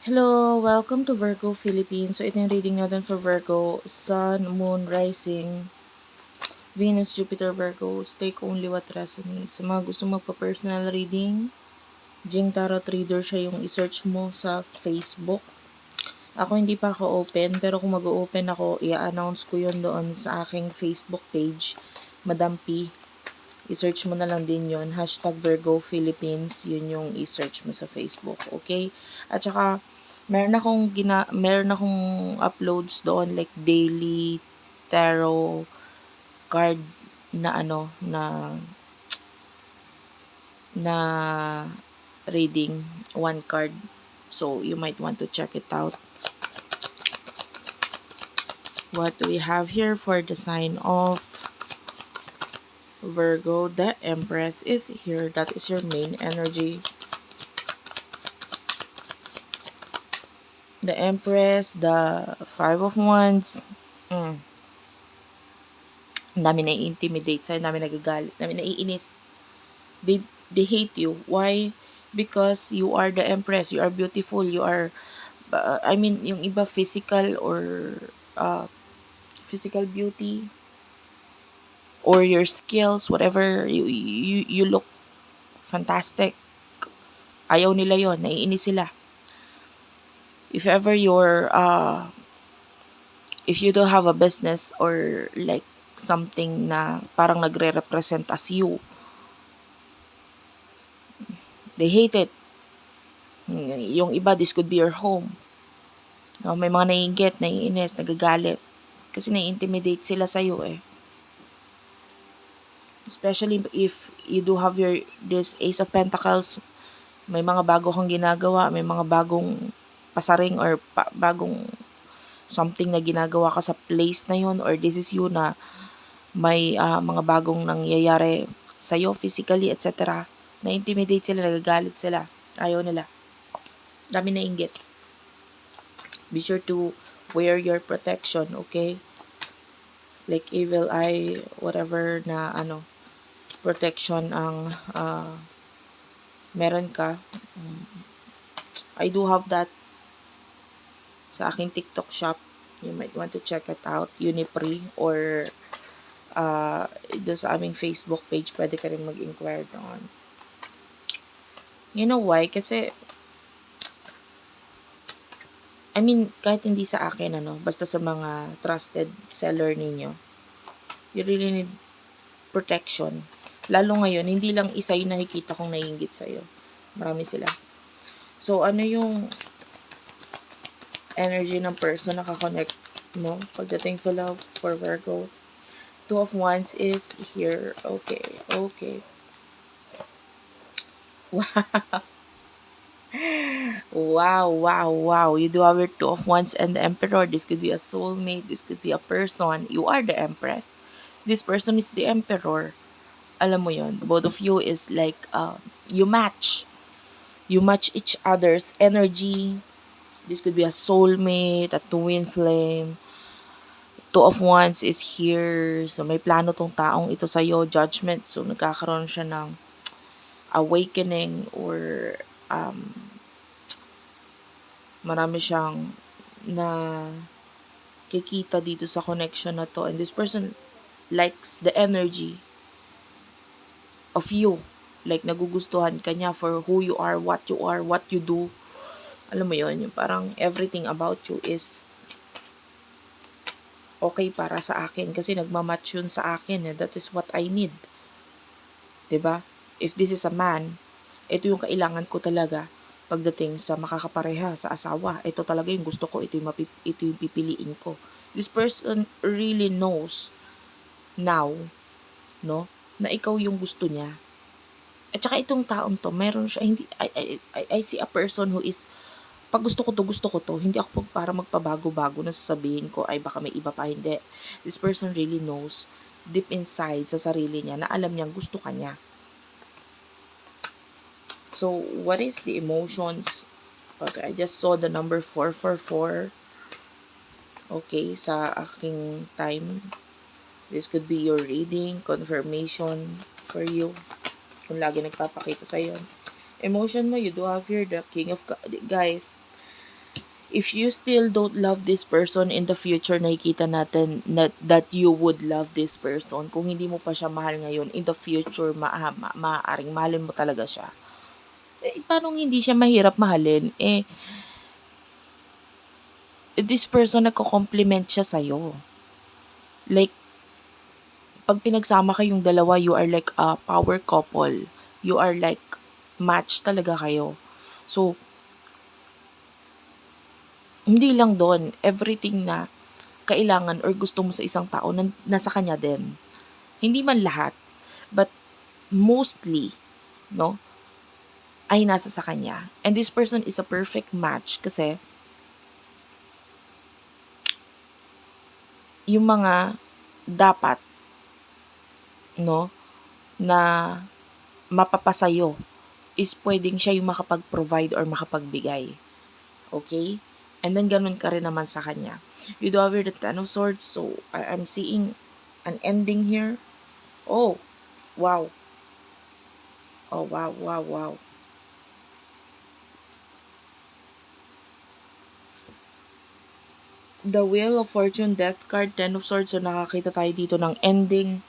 Hello, welcome to Virgo Philippines. So, ito yung reading natin for Virgo. Sun, Moon, Rising, Venus, Jupiter, Virgo. Take only what resonates. Sa mga gusto magpa-personal reading, Jing Tarot Reader siya yung i-search mo sa Facebook. Ako hindi pa ako open, pero kung mag-open ako, i-announce ko yun doon sa aking Facebook page, Madam P. I-search mo na lang din yon Hashtag Virgo Philippines. Yun yung i-search mo sa Facebook. Okay? At saka, meron akong gina meron akong uploads doon like daily tarot card na ano na na reading one card so you might want to check it out what we have here for the sign of Virgo the Empress is here that is your main energy the Empress, the Five of Wands. Mm. Ang dami na intimidate sa'yo, ang dami nagagalit, ang dami naiinis. They, they hate you. Why? Because you are the Empress, you are beautiful, you are, uh, I mean, yung iba physical or uh, physical beauty or your skills, whatever, you, you, you look fantastic. Ayaw nila yon naiinis sila. If ever you're uh if you do have a business or like something na parang nagre-represent as you they hate it. Yung iba this could be your home. No, may mga naiingit, naiinis, nagagalit. Kasi nai-intimidate sila sa iyo eh especially if you do have your this ace of pentacles may mga bago kang ginagawa may mga bagong pasaring or pa, bagong something na ginagawa ka sa place na yon or this is you na may uh, mga bagong nangyayari sa'yo physically, etc. Na-intimidate sila, nagagalit sila. Ayaw nila. Dami na inggit. Be sure to wear your protection, okay? Like evil eye, whatever na ano, protection ang uh, meron ka. I do have that sa aking TikTok shop. You might want to check it out. Unipre or uh, doon sa aming Facebook page, pwede ka rin mag-inquire doon. You know why? Kasi, I mean, kahit hindi sa akin, ano, basta sa mga trusted seller ninyo, you really need protection. Lalo ngayon, hindi lang isa yung nakikita kong naiingit sa'yo. Marami sila. So, ano yung energy ng person nakakonect mo pagdating sa love for Virgo. Two of Wands is here. Okay, okay. Wow. Wow, wow, wow. You do have your Two of Wands and the Emperor. This could be a soulmate. This could be a person. You are the Empress. This person is the Emperor. Alam mo yon Both of you is like, uh, you match. You match each other's energy, This could be a soulmate, a twin flame. Two of Wands is here. So, may plano tong taong ito sa'yo. Judgment. So, nagkakaroon siya ng awakening or um, marami siyang na kikita dito sa connection na to. And this person likes the energy of you. Like, nagugustuhan ka niya for who you are, what you are, what you do alam mo yon yung parang everything about you is okay para sa akin kasi nagmamatch yun sa akin eh. That is what I need. ba? Diba? If this is a man, ito yung kailangan ko talaga pagdating sa makakapareha, sa asawa. Ito talaga yung gusto ko, ito yung, mapip, ito yung pipiliin ko. This person really knows now, no, na ikaw yung gusto niya. At saka itong taong to, meron siya, hindi, I, I, I see a person who is pag gusto ko to, gusto ko to. Hindi ako para magpabago-bago na sasabihin ko, ay baka may iba pa. Hindi. This person really knows deep inside sa sarili niya na alam niyang gusto ka niya. So, what is the emotions? Okay, I just saw the number 444. Okay, sa aking time. This could be your reading, confirmation for you. Kung lagi nagpapakita sa iyo. Emotion mo, you do have here the King of... Guys, if you still don't love this person in the future, nakikita natin na, that you would love this person. Kung hindi mo pa siya mahal ngayon, in the future, ma ma maaaring mahalin mo talaga siya. Eh, paano hindi siya mahirap mahalin? Eh, this person nagko-compliment siya sa'yo. Like, pag pinagsama kayong dalawa, you are like a power couple. You are like match talaga kayo. So, hindi lang doon, everything na kailangan or gusto mo sa isang tao, nan- nasa kanya din. Hindi man lahat, but mostly, no, ay nasa sa kanya. And this person is a perfect match kasi yung mga dapat, no, na mapapasayo is pwedeng siya yung makapag-provide or makapagbigay. Okay? And then, ganun ka rin naman sa kanya. You do have the Ten of Swords, so I- I'm seeing an ending here. Oh, wow. Oh, wow, wow, wow. The Wheel of Fortune, Death card, Ten of Swords. So, nakakita tayo dito ng ending.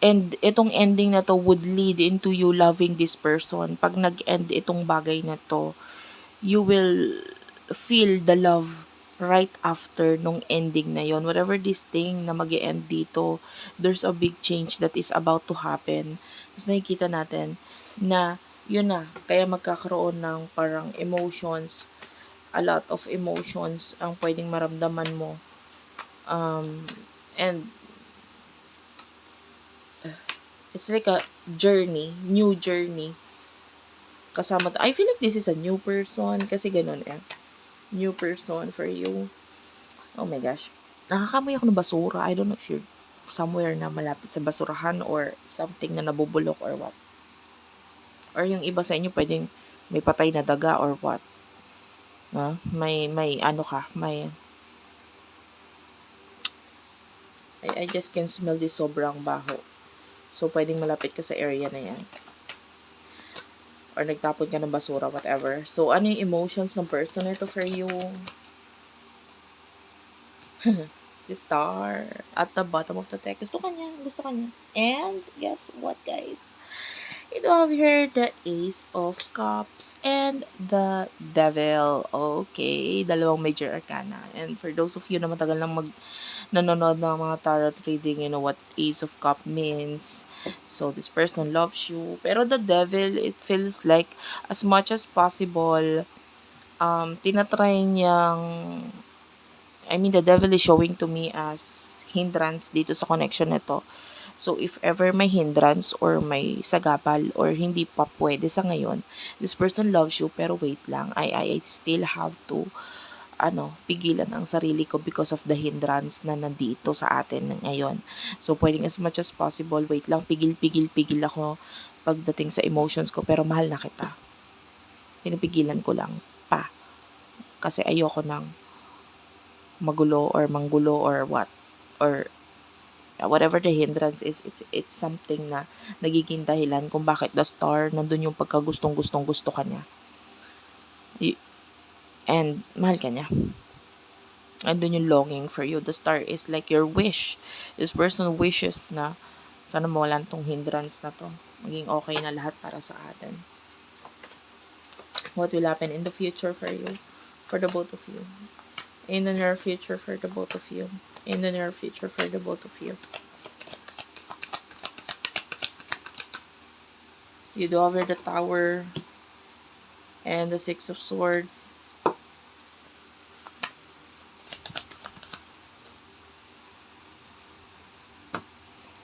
And itong ending na to would lead into you loving this person. Pag nag-end itong bagay na to, you will feel the love right after nung ending na yon. Whatever this thing na mag end dito there's a big change that is about to happen. Tapos nakikita natin na yun na kaya magkakaroon ng parang emotions a lot of emotions ang pwedeng maramdaman mo. Um and it's like a journey new journey kasama I feel like this is a new person kasi ganun eh new person for you. Oh my gosh. Nakakamoy ako ng basura. I don't know if you're somewhere na malapit sa basurahan or something na nabubulok or what. Or yung iba sa inyo pwedeng may patay na daga or what. Na? May, may ano ka, may I, I just can smell this sobrang baho. So, pwedeng malapit ka sa area na yan or nagtapon ka ng basura, whatever. So, ano yung emotions ng person ito for you? the star at the bottom of the text. Gusto kanya, gusto kanya. And, guess what, guys? You have here the Ace of Cups and the Devil. Okay, dalawang major arcana. And for those of you na matagal lang mag nanonood ng mga tarot reading, you know what Ace of Cup means. So, this person loves you. Pero the devil, it feels like as much as possible, um, tinatry niyang, I mean, the devil is showing to me as hindrance dito sa connection nito. So, if ever may hindrance or may sagabal or hindi pa pwede sa ngayon, this person loves you pero wait lang, I, I, I still have to ano, pigilan ang sarili ko because of the hindrance na nandito sa atin ngayon. So, pwedeng as much as possible, wait lang, pigil, pigil, pigil ako pagdating sa emotions ko, pero mahal na kita. Pinipigilan ko lang pa. Kasi ayoko nang magulo or manggulo or what. Or whatever the hindrance is, it's, it's something na nagiging dahilan kung bakit the star, nandun yung pagkagustong gustong gusto ka niya. And mahal ka niya. Andun yung longing for you. The star is like your wish. This person wishes na sana mawalan tong hindrance na to. Maging okay na lahat para sa atin. What will happen in the future for you? For the both of you. In the near future for the both of you. In the near future for the both of you. You do over the tower and the six of swords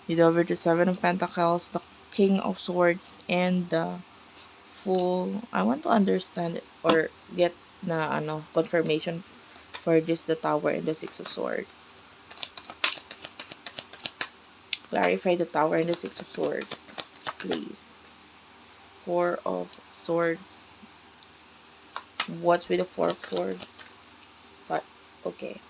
You do over the Seven of Pentacles, the King of Swords, and the Fool. I want to understand or get na ano confirmation for this the Tower and the Six of Swords. Clarify the Tower and the Six of Swords, please. Four of Swords. What's with the Four of Swords? Five. Okay.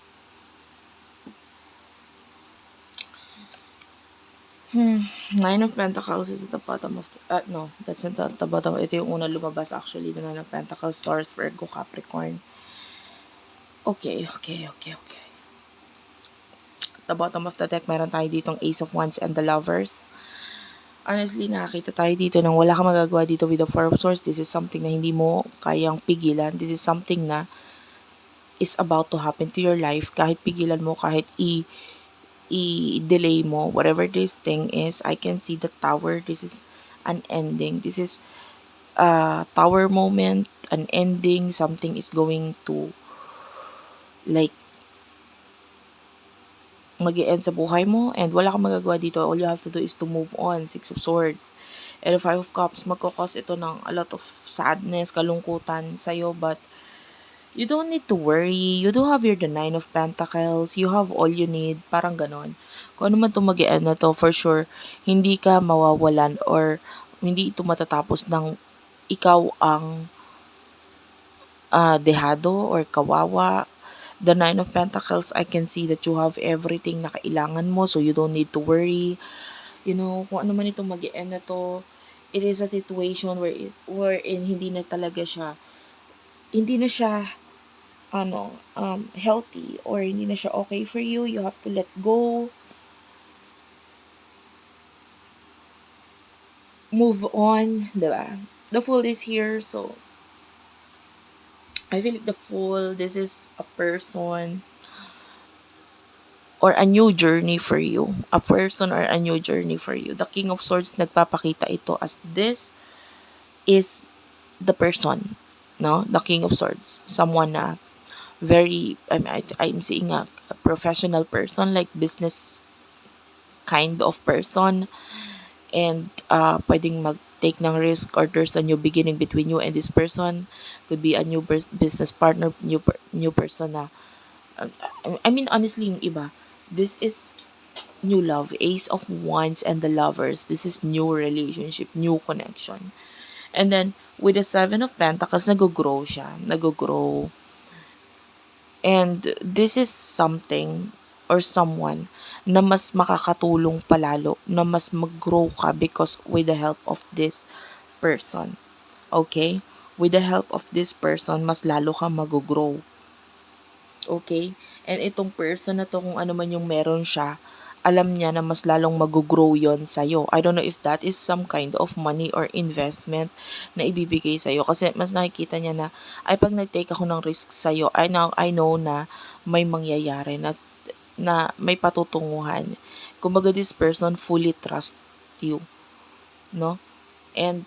Hmm, Nine of Pentacles is at the bottom of, the, uh, no, that's not at the bottom. Ito yung una lumabas actually, the Nine of Pentacles, Taurus, Virgo, Capricorn. Okay, okay, okay, okay. At the bottom of the deck, meron tayo ditong Ace of Wands and the Lovers. Honestly, nakakita tayo dito nang wala kang magagawa dito with the Four of Swords. This is something na hindi mo kayang pigilan. This is something na is about to happen to your life. Kahit pigilan mo, kahit i- i-delay mo, whatever this thing is, I can see the tower. This is an ending. This is a tower moment, an ending. Something is going to like mag end sa buhay mo and wala kang magagawa dito. All you have to do is to move on. Six of Swords. And the Five of Cups, magkakos ito ng a lot of sadness, kalungkutan sa'yo, but you don't need to worry. You do have your the Nine of Pentacles. You have all you need. Parang ganon. Kung ano man itong mag na to, for sure, hindi ka mawawalan or hindi ito matatapos ng ikaw ang uh, dehado or kawawa the Nine of Pentacles, I can see that you have everything na kailangan mo so you don't need to worry. You know, kung ano man itong mag end na to, it is a situation where is wherein hindi na talaga siya hindi na siya ano um healthy or hindi na siya okay for you you have to let go move on diba the fool is here so I feel like the fool, this is a person or a new journey for you. A person or a new journey for you. The King of Swords, nagpapakita ito as this is the person. No? The King of Swords. Someone na very, I'm, I'm seeing a, a professional person, like business kind of person. And uh, pwedeng mag take ng risk or there's a new beginning between you and this person. Could be a new business partner new per- new person na. Uh, I mean honestly yung iba this is new love ace of wands and the lovers. This is new relationship new connection. And then with the seven of pentacles nag-grow siya nag-grow. And this is something or someone na mas makakatulong palalo, na mas mag-grow ka because with the help of this person. Okay? With the help of this person, mas lalo ka mag-grow. Okay? And itong person na to, kung ano man yung meron siya, alam niya na mas lalong mag-grow yon sa'yo. I don't know if that is some kind of money or investment na ibibigay sa'yo. Kasi mas nakikita niya na, ay pag nag-take ako ng risk sa'yo, I know, I know na may mangyayari na na may patutunguhan. Kumbaga, this person fully trust you. No? And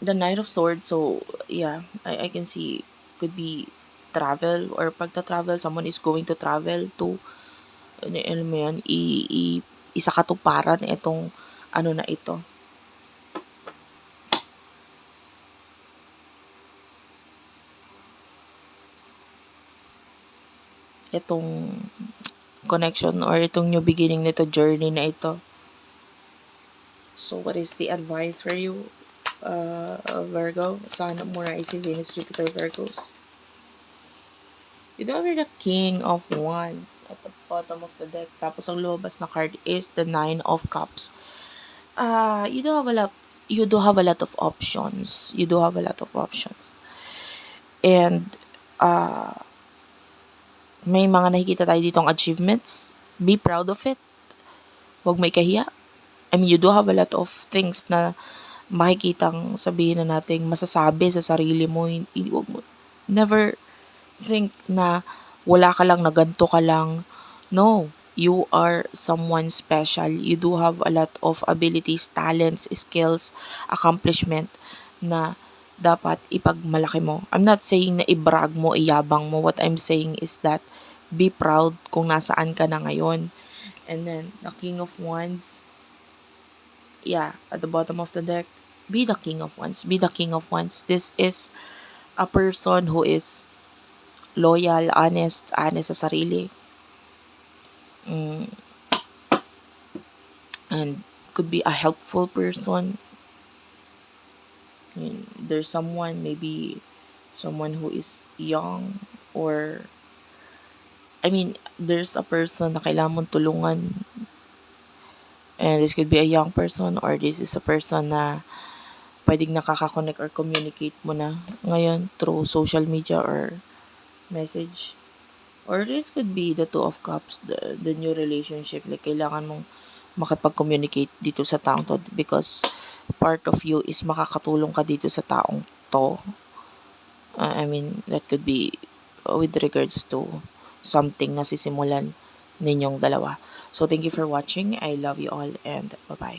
the Knight of Swords, so, yeah, I, I can see could be travel or pagta-travel, someone is going to travel to, ano mo yan, i, i, isa katuparan itong ano na ito. Itong connection or itong new beginning nito journey na ito. So, what is the advice for you, uh, Virgo? Sana muna si Venus, Jupiter, Virgos. You know, you're the King of Wands at the bottom of the deck. Tapos, ang lumabas na card is the Nine of Cups. Uh, you do have a lot, you do have a lot of options. You do have a lot of options. And, uh, may mga nakikita tayo ditong achievements. Be proud of it. Huwag may kahiya. I mean, you do have a lot of things na makikitang sabihin na nating masasabi sa sarili mo. Hindi, mo. Never think na wala ka lang, na ganito ka lang. No. You are someone special. You do have a lot of abilities, talents, skills, accomplishment na dapat ipagmalaki mo. I'm not saying na ibrag mo, iyabang mo. What I'm saying is that be proud kung nasaan ka na ngayon. And then, the King of Wands, yeah, at the bottom of the deck, be the King of Wands. Be the King of Wands. This is a person who is loyal, honest, honest sa sarili. Mm. And could be a helpful person there's someone, maybe someone who is young or I mean, there's a person na kailangan mong tulungan And this could be a young person or this is a person na pwedeng nakaka-connect or communicate mo na ngayon through social media or message. Or this could be the two of cups, the, the new relationship. Like, kailangan mong makipag-communicate dito sa taong to because part of you is makakatulong ka dito sa taong to. Uh, I mean, that could be with regards to something na sisimulan ninyong dalawa. So, thank you for watching. I love you all and bye-bye.